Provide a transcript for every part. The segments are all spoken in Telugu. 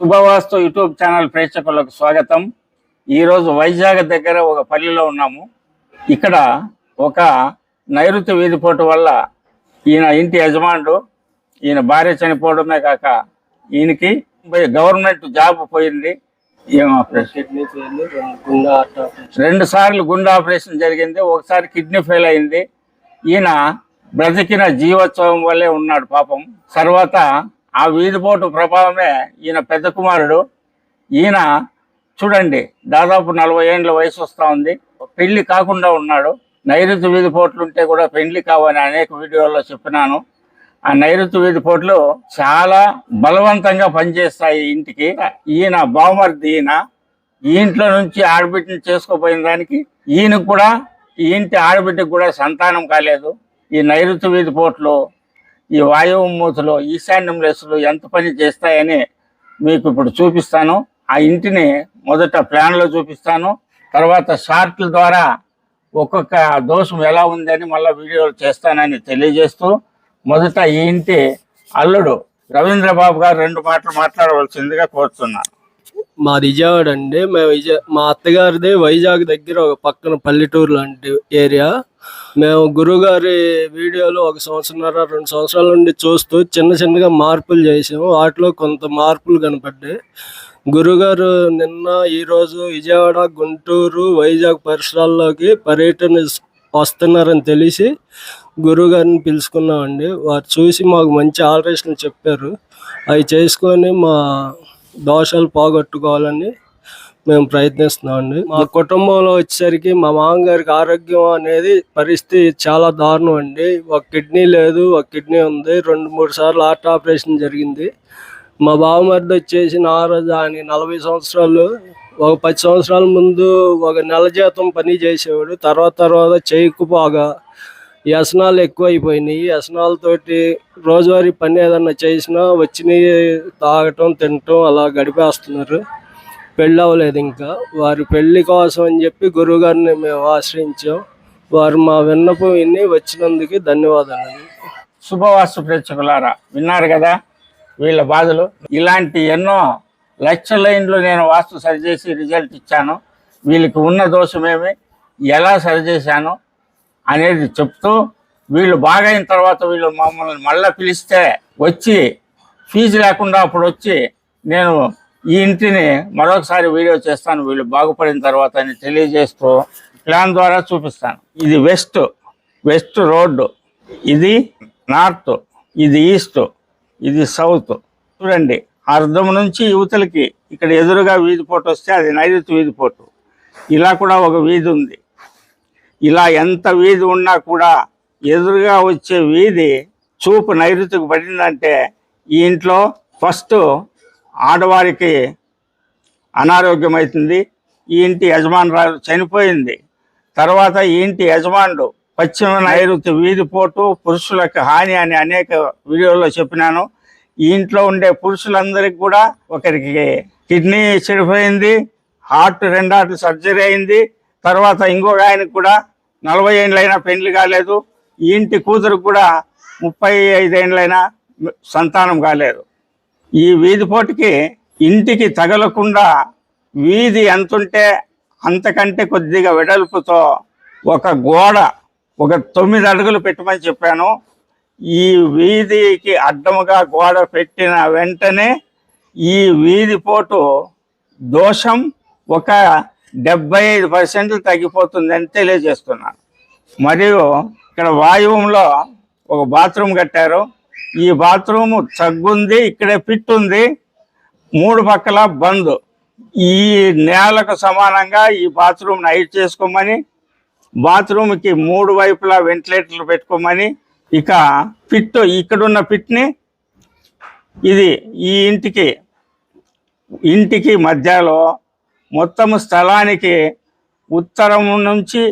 శుభవాస్తు యూట్యూబ్ ఛానల్ ప్రేక్షకులకు స్వాగతం. ఈరోజు వైజాగ్ దగ్గర ఒక పల్లెలో ఉన్నాము. ఇక్కడ ఒక నైరుతి వీధిపోటు వల్ల ఈయన ఇంటి యజమానుడు ఈయన భార్య చనిపోవడమే కాక ఈయనకి గవర్నమెంట్ జాబ్ పోయింది. రెండు సార్లు గుండె ఆపరేషన్ జరిగింది. ఒకసారి కిడ్నీ ఫెయిల్ అయింది. ఈయన బ్రతికిన జీవోత్సవం వల్లే ఉన్నాడు పాపం. తర్వాత ఆ వీధిపోటు ప్రభావమే ఈయన పెద్ద కుమారుడు. ఈయన చూడండి దాదాపు నలభై ఏండ్ల వయసు వస్తూ ఉంది. పెళ్ళి కాకుండా ఉన్నాడు. నైరుతి వీధిపోట్లు ఉంటే కూడా పెళ్ళి కావని అనేక వీడియోల్లో చెప్పినాను. ఆ నైరుతి వీధి పోట్లు చాలా బలవంతంగా పనిచేస్తాయి ఇంటికి. ఈయన బావమర్ది ఈయన. ఈ ఇంట్లో నుంచి ఆడబిడ్డను చేసుకోపోయిన దానికి ఈయనకు కూడా ఈ ఇంటి ఆడబిడ్డకు కూడా సంతానం కాలేదు. ఈ నైరుతి వీధి పోట్లు ఈ వాయువు మూతలు ఈశాన్యం లెస్సులు ఎంత పని చేస్తాయని మీకు ఇప్పుడు చూపిస్తాను. ఆ ఇంటిని మొదట ప్లాన్లో చూపిస్తాను. తర్వాత షార్ట్ల ద్వారా ఒక్కొక్క దోషం ఎలా ఉందని మళ్ళీ వీడియోలు చేస్తానని తెలియజేస్తూ మొదట ఈ ఇంటి అల్లుడు రవీంద్రబాబు గారు రెండు మాటలు మాట్లాడవలసిందిగా కోరుతున్నాను మా విజయవాడ అండి. మేము విజయ మా అత్తగారిది వైజాగ్ దగ్గర ఒక పక్కన పల్లెటూరు లాంటి ఏరియా. మేము గురుగారి వీడియోలు ఒక సంవత్సరంన్నర రెండు సంవత్సరాల నుండి చూస్తూ చిన్న చిన్నగా మార్పులు చేసాము. వాటిలో కొంత మార్పులు కనపడ్డాయి. గురుగారు నిన్న ఈరోజు విజయవాడ గుంటూరు వైజాగ్ పరిసరాల్లోకి పర్యటన వస్తున్నారని తెలిసి గురుగారిని పిలుచుకున్నామండి వారు చూసి మాకు మంచి ఆల్ట్రేషన్ చెప్పారు. అవి చేసుకొని మా దోషాలు పోగొట్టుకోవాలని మేము ప్రయత్నిస్తున్నామండి. మా కుటుంబంలో వచ్చేసరికి మా మామగారికి ఆరోగ్యం అనేది పరిస్థితి చాలా దారుణం అండి ఒక కిడ్నీ లేదు ఒక కిడ్నీ ఉంది. రెండు మూడు సార్లు హార్ట్ ఆపరేషన్ జరిగింది. మా బావమరిది వచ్చేసి నా రోజు ఆయన నలభై సంవత్సరాలు ఒక పది సంవత్సరాల ముందు ఒక నెల జీతం పని చేసేవాడు. తర్వాత తర్వాత చేయకపోగా వ్యసనాలు ఎక్కువైపోయినాయి. వ్యసనాలతోటి రోజువారీ పని ఏదన్నా చేసినా వచ్చినవి తాగటం తినటం అలా గడిపేస్తున్నారు. పెళ్ళి అవ్వలేదు ఇంకా. వారి పెళ్ళి కోసం అని చెప్పి గురువుగారిని మేము ఆశ్రయించాం. వారు మా విన్నపం విని వచ్చినందుకు ధన్యవాదాలు. శుభవాసు ప్రేక్షకులారా విన్నారు కదా వీళ్ళ బాధలు? ఇలాంటి ఎన్నో లక్షల ఇండ్లు నేను వాస్తు సరిచేసి రిజల్ట్ ఇచ్చాను. వీళ్ళకి ఉన్న దోషమేమి ఎలా సరిచేశాను అనేది చెప్తూ వీళ్ళు బాగైన తర్వాత వీళ్ళు మమ్మల్ని మళ్ళీ పిలిస్తే వచ్చి ఫీజు లేకుండా అప్పుడు వచ్చి నేను ఈ ఇంటిని మరొకసారి వీడియో చేస్తాను. వీళ్ళు బాగుపడిన తర్వాత అని తెలియజేస్తూ ప్లాన్ ద్వారా చూపిస్తాను. ఇది వెస్ట్ వెస్ట్ రోడ్డు. ఇది నార్త్ ఇది ఈస్ట్ ఇది సౌత్. చూడండి అర్ధం నుంచి యువతలకి ఇక్కడ ఎదురుగా వీధి పోటు వస్తే అది నైరుతి వీధి పోటు. ఇలా కూడా ఒక వీధి ఉంది. ఇలా ఎంత వీధి ఉన్నా కూడా ఎదురుగా వచ్చే వీధి చూపు నైరుతికి పడిందంటే ఈ ఇంట్లో ఫస్ట్ ఆడవారికి అనారోగ్యం అవుతుంది ఈ ఇంటి యజమానురాలు చనిపోయింది. తర్వాత ఈ ఇంటి యజమానుడు పశ్చిమ నైరుతి వీధిపోటు పురుషులకు హాని అని అనేక వీడియోల్లో చెప్పినాను. ఈ ఇంట్లో ఉండే పురుషులందరికీ కూడా ఒకరికి కిడ్నీ చెడిపోయింది హార్ట్ రెండాట్లు సర్జరీ అయింది. తర్వాత ఇంకొక ఆయనకు కూడా నలభై ఏండ్లైనా పెళ్ళి కాలేదు. ఈ ఇంటి కూతురు కూడా ముప్పై ఐదేండ్లైనా సంతానం కాలేదు. ఈ వీధిపోటుకి ఇంటికి తగలకుండా వీధి ఎంతుంటే అంతకంటే కొద్దిగా వెడల్పుతో ఒక గోడ ఒక తొమ్మిది అడుగులు పెట్టమని చెప్పాను. ఈ వీధికి అడ్డముగా గోడ పెట్టిన వెంటనే ఈ వీధి పోటు దోషం ఒక డెబ్బై ఐదు పర్సెంట్లు తగ్గిపోతుందని తెలియజేస్తున్నాను. మరియు ఇక్కడ వాయువులో ఒక బాత్రూమ్ కట్టారు. ఈ బాత్రూమ్ చగ్గుంది ఇక్కడే పిట్ ఉంది. మూడు పక్కల బంద్. ఈ నేలకు సమానంగా ఈ బాత్రూమ్ హైట్ చేసుకోమని బాత్రూమ్కి మూడు వైపులా వెంటిలేటర్లు పెట్టుకోమని ఇక పిట్ ఇక్కడున్న పిట్ని ఇది ఈ ఇంటికి ఇంటికి మధ్యలో మొత్తం స్థలానికి ఉత్తరం నుంచి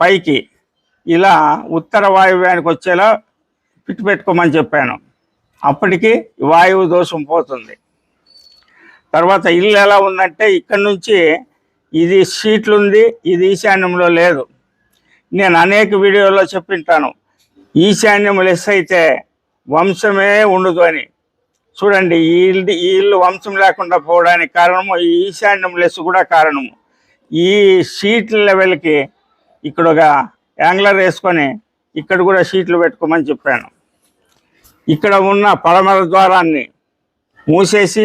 పైకి ఇలా ఉత్తర వాయువ్యానికి వచ్చేలా పిట్టు పెట్టుకోమని చెప్పాను. అప్పటికి వాయువు దోషం పోతుంది. తర్వాత ఇల్లు ఎలా ఉందంటే ఇక్కడ నుంచి ఇది సీట్లు ఉంది ఇది ఈశాన్యంలో లేదు. నేను అనేక వీడియోలో చెప్పింటాను. ఈశాన్యం లెస్ అయితే వంశమే ఉండదు అని. చూడండి ఈ ఇల్లు ఈ ఇల్లు వంశం లేకుండా పోవడానికి కారణము ఈ ఈశాన్యం లెస్ కూడా కారణము. ఈ సీట్ల లెవెల్కి ఇక్కడ ఒక యాంగ్లర్ వేసుకొని ఇక్కడ కూడా షీట్లు పెట్టుకోమని చెప్పాను. ఇక్కడ ఉన్న పడమర ద్వారాన్ని మూసేసి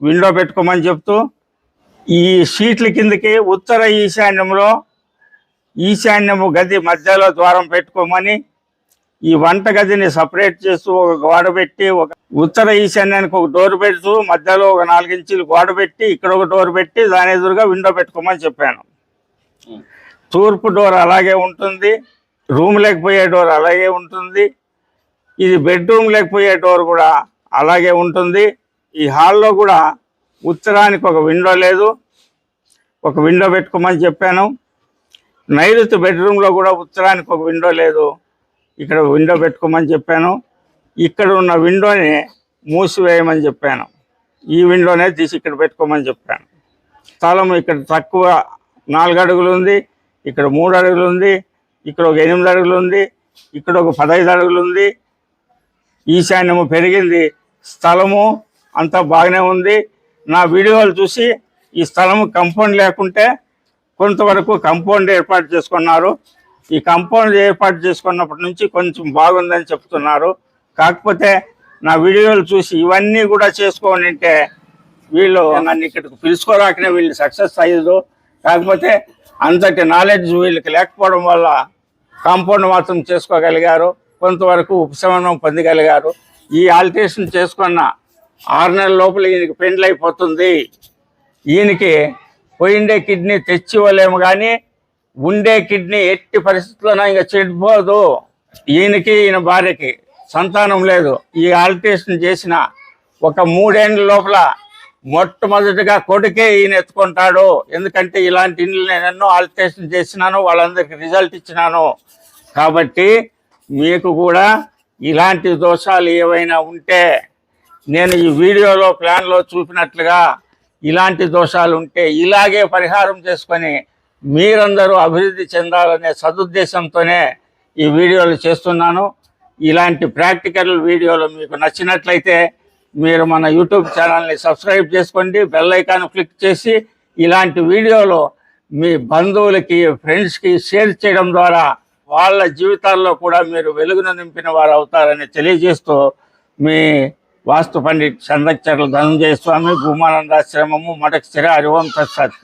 విండో పెట్టుకోమని చెప్తూ ఈ షీట్ల కిందకి ఉత్తర ఈశాన్యంలో ఈశాన్యము గది మధ్యలో ద్వారం పెట్టుకోమని ఈ వంట గదిని సపరేట్ చేస్తూ ఒక గోడ పెట్టి ఒక ఉత్తర ఈశాన్యానికి ఒక డోర్ పెడుతూ మధ్యలో ఒక నాలుగించీలు గోడ పెట్టి ఇక్కడ ఒక డోర్ పెట్టి దాని ఎదురుగా విండో పెట్టుకోమని చెప్పాను. తూర్పు డోర్ అలాగే ఉంటుంది రూమ్ లేకపోయే డోర్ అలాగే ఉంటుంది ఇది బెడ్రూమ్ లేకపోయే డోర్ కూడా అలాగే ఉంటుంది. ఈ హాల్లో కూడా ఉత్తరానికి ఒక విండో లేదు. ఒక విండో పెట్టుకోమని చెప్పాను. నైరుతి బెడ్రూమ్లో కూడా ఉత్తరానికి ఒక విండో లేదు. ఇక్కడ విండో పెట్టుకోమని చెప్పాను. ఇక్కడ ఉన్న విండోని మూసివేయమని చెప్పాను. ఈ విండోనే తీసి ఇక్కడ పెట్టుకోమని చెప్పాను. స్థలం ఇక్కడ తక్కువ నాలుగు అడుగులు ఉంది. ఇక్కడ మూడు అడుగులు ఉంది. ఇక్కడ ఒక ఎనిమిది అడుగులు ఉంది. ఇక్కడ ఒక పదహైదు అడుగులు ఉంది. ఈశాన్యము పెరిగింది. స్థలము అంతా బాగానే ఉంది. నా వీడియోలు చూసి ఈ స్థలము కంపౌండ్ లేకుంటే కొంతవరకు కంపౌండ్ ఏర్పాటు చేసుకున్నారు. ఈ కంపౌండ్ ఏర్పాటు చేసుకున్నప్పటి నుంచి కొంచెం బాగుందని చెప్తున్నారు. కాకపోతే నా వీడియోలు చూసి ఇవన్నీ కూడా చేసుకోని అంటే వీళ్ళు నన్ను ఇక్కడికి పిలుచుకోరాకనే వీళ్ళు సక్సెస్ అయ్యదు కాకపోతే అంతటి నాలెడ్జ్ వీళ్ళకి లేకపోవడం వల్ల కాంపౌండ్ మాత్రం చేసుకోగలిగారు. కొంతవరకు ఉపశమనం పొందగలిగారు. ఈ ఆల్టరేషన్ చేసుకున్న ఆరు నెలల లోపల ఈయనకి పెండ్లు అయిపోతుంది. ఈయనకి పోయిండే కిడ్నీ తెచ్చి ఇవ్వలేము కానీ ఉండే కిడ్నీ ఎట్టి పరిస్థితుల్లోనూ ఇంకా చెడిపోదు. ఈయనకి ఈయన భార్యకి సంతానం లేదు. ఈ ఆల్టరేషన్ చేసిన ఒక మూడేళ్ళ లోపల మొట్టమొదటిగా కొడుకే ఈయన ఎత్తుకుంటాడు. ఎందుకంటే ఇలాంటి ఇండ్లు నేను ఎన్నో ఆల్టరేషన్ చేసినాను వాళ్ళందరికీ రిజల్ట్ ఇచ్చినాను. కాబట్టి మీకు కూడా ఇలాంటి దోషాలు ఏవైనా ఉంటే నేను ఈ వీడియోలో ప్లాన్లో చూపినట్లుగా ఇలాంటి దోషాలు ఉంటే ఇలాగే పరిహారం చేసుకొని మీరందరూ అభివృద్ధి చెందాలనే సదుద్దేశంతోనే ఈ వీడియోలు చేస్తున్నాను. ఇలాంటి ప్రాక్టికల్ వీడియోలు మీకు నచ్చినట్లయితే మీరు మన యూట్యూబ్ ఛానల్ని సబ్స్క్రైబ్ చేసుకోండి బెల్ ఐకాన్ క్లిక్ చేసి ఇలాంటి వీడియోలు మీ బంధువులకి ఫ్రెండ్స్కి షేర్ చేయడం ద్వారా వాళ్ళ జీవితాల్లో కూడా మీరు వెలుగును నింపిన వారు అవుతారని తెలియజేస్తూ మీ వాస్తు పండిట్ చంద్రచర్ల ధనంజయ స్వామి భూమానందాశ్రమము మడక్ స్థిర హరివం తత్సత్